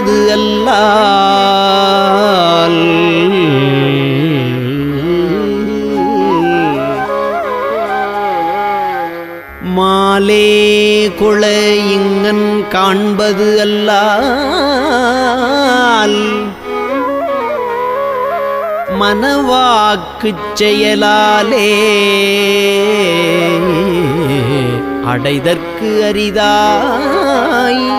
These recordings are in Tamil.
காண்பது அல்லால். மாலே குள இங்கன் காண்பது அல்லால். மனவாக்குச் செயலாலே அடைதற்கு அரிதாய்.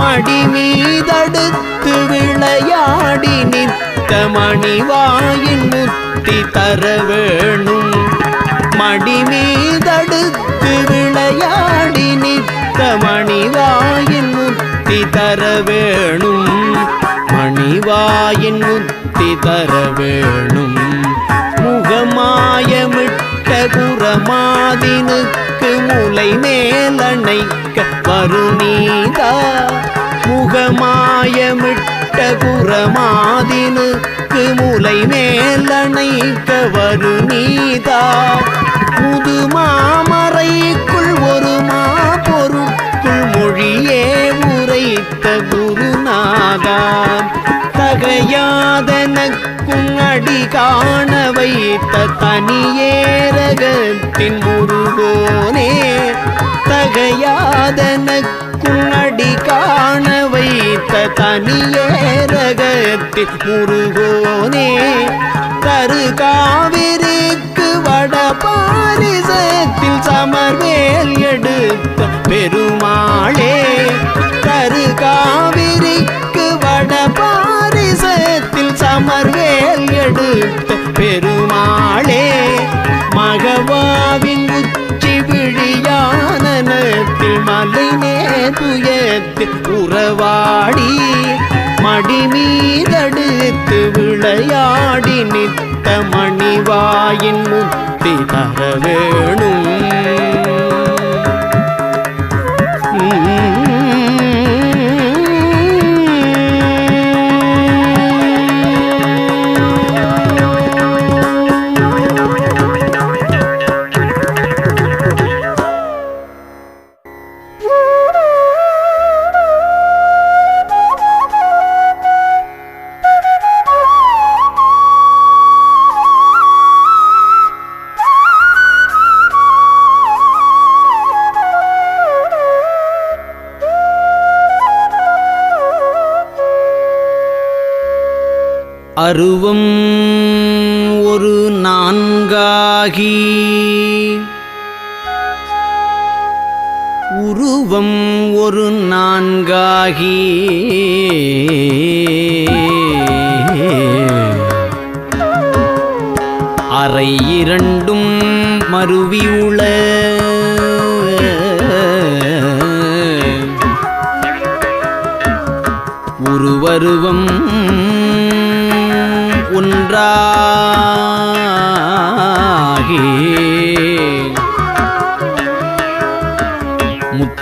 மடி மீதடுத்து விளையாடி நித்த மணிவாயின் முத்தி தர வேணும். மடி மீதடுத்து விளையாடி நித்த மணிவாயின் முத்தி தர வேணும். மணிவாயின் முத்தி தர வேணும். முகமாயமிட்ட குரமாதினுக்கு மூளை மேலணைக்க வருநீதா முகமாயமிட்ட குரமாதினுக்கு முலை மேலணைக்க வருநீதா முதுமாமறைக்குள் ஒரு மா பொருட்குள் மொழியே உரைத்த குருநாதா. தகையாதனக்கும் அடி காண வைத்த தனியேரகத்தின் முருகோனே தகையாதனக்கும் அடி காண வைத்த தனியேரகத்தின் முருகோனே தரு காவிரி பெருமாளே மகவாவின் உச்சி விழியானத்தில் மலை நேதுயத்தில் உறவாடி மடிமீதடுத்து விளையாடி நித்த மணிவாயின் முத்தி தர வேணும் பருவம் ஒரு நான்காகி. உருவம் ஒரு நான்காகி. அறை இரண்டும் மருவியுள உருவருவம்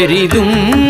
பெரிதும்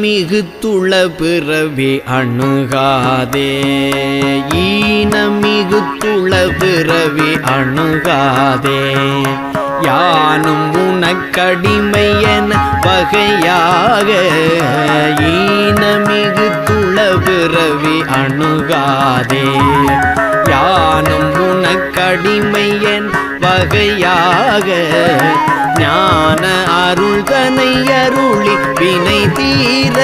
ஈனமிகு பிறவி அணுகாதே. ஈனமிகு துள பிறவி அணுகாதே. யானும் உனக்கடிமையன வகையாக ஈனமிகு துள பிறவி அணுகாதே. யானும் உனக்கடிமையன் என் வகையாக ஞான அருள்தனை அருளி வினை தீர.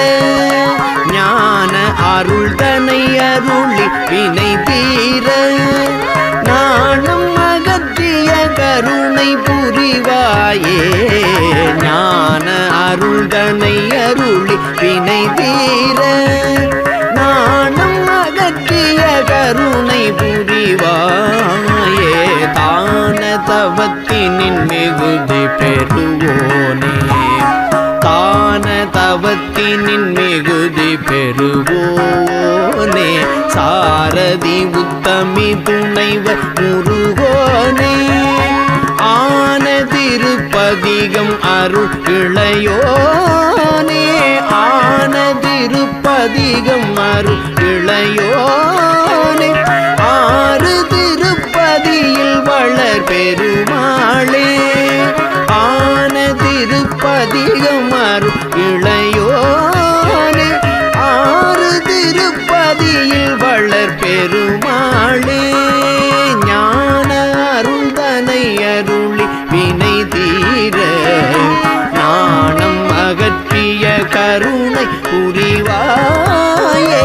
ஞான அருள்தனை அருளி வினை தீர. நாணம் அகற்றிய கருணை புரிவாயே. ஞான அருள்தனை அருளி வினை தீர. நாணம் அகற்றிய கருணை புரிவாய் தவத்தினின் மிகுதி பெறுவோனே. தான தவத்தினின் மிகுதி பெறுவோனே. சாரதி உத்தமி துணைவர் முருகோனே. ஆனதிருப்பதிகம் அருள் இளையோனே. ஆனதிருப்பதிகம் அருள் இளையோனே. ஆறு திருப்ப வளர் பெருமாளே ஆனதிருப்பதிகம் அருள் இளையோனே ஆறு திருப்பதியில் வளர் பெருமாளே ஞான அருந்தனை அருளி வினை தீர நாணம் அகற்றிய கருணை புரிவாயே.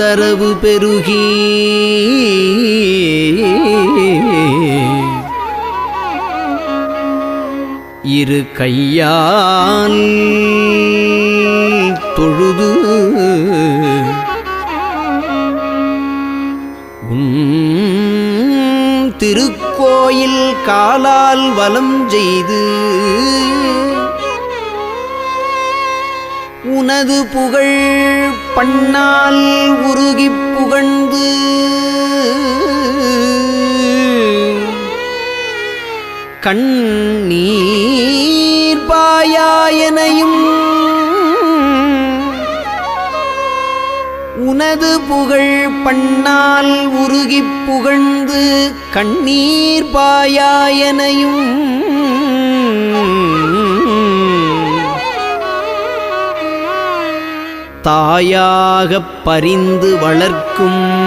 ஆதரவு பெருகி. இரு கையான் தொழுது. உன் திருக்கோயில் காலால் வலம் செய்து. உனது புகழ் பண்ணால் உருகி புகழ்ந்து. கண்ணீர் பாயாயனையும் உனது புகழ் பண்ணால் உருகி புகழ்ந்து. கண்ணீர் பாயாயனையும் தாயாகப் பரிந்து வளர்க்கும்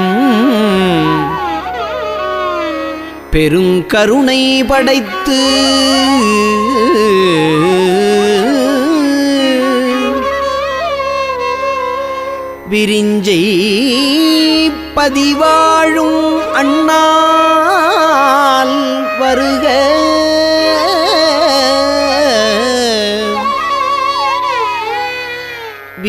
பெருங்கருணை படைத்து விரிஞ்சை பதிவாழும் அண்ணால் வருக.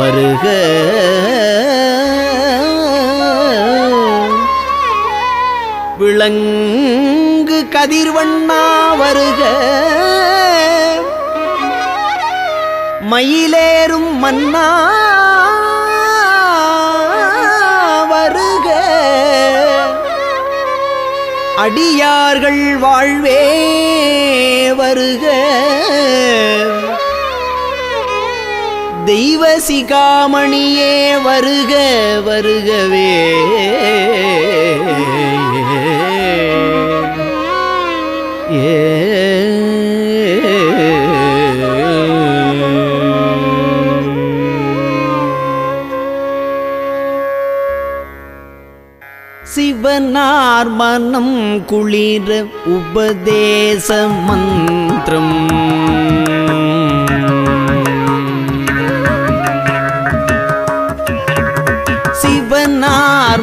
வருக. விளங்கு கதிர்வண்ணா வருக. மயிலேறும் மன்னா வருக. அடியார்கள் வாழ்வே வருக. தெய்வ சிகாமணியே வருக வருகவே. ஏ. சிவனார் மனம் குளிர உபதேச மந்திரம்.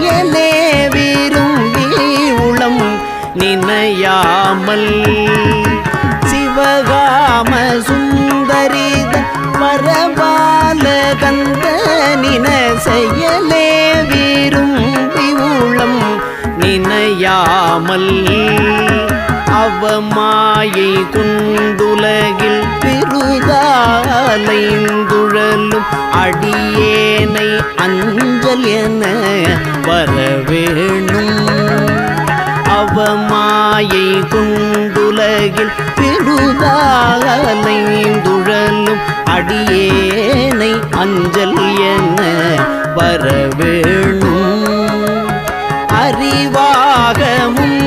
செயலே விரும்பி உளம் நினையாமல். சிவகாம சுந்தரிதன் பரபால கந்தனின செயலே நினையாமல் அவமாயை குண்டுலகில் பெருதாலைந்துழலும் அடியேனை அஞ்சல் என வரவேணும். அவமாயை குண்டுலகில் பெருதாலைந்துழலும் அடியேனை அஞ்சல் என வரவேணும். அறிவா பெருக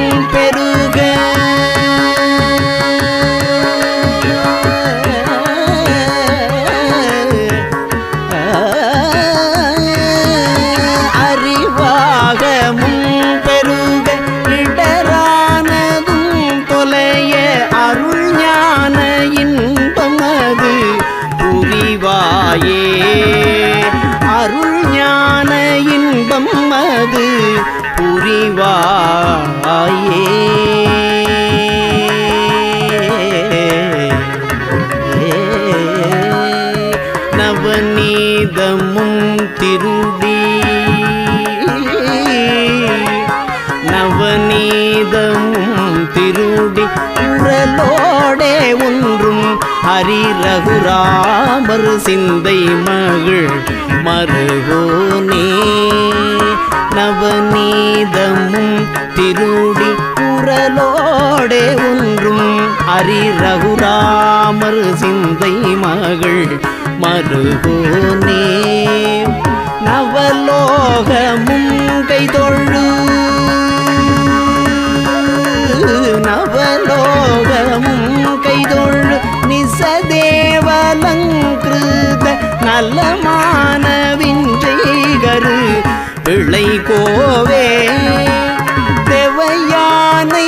குரலோடே ஒன்றும் ஹரி ரகுராமர் சிந்தை மகள் மருகோனே நவநீதமும் திருடி குரலோடே ஒன்றும் ஹரி ரகுராமர் சிந்தை மகள் மருகோனே நவலோகமும் கைதொழு நிசதேவலங்கிருத நலமான விஞ்சைகரு கோவே தேவையானை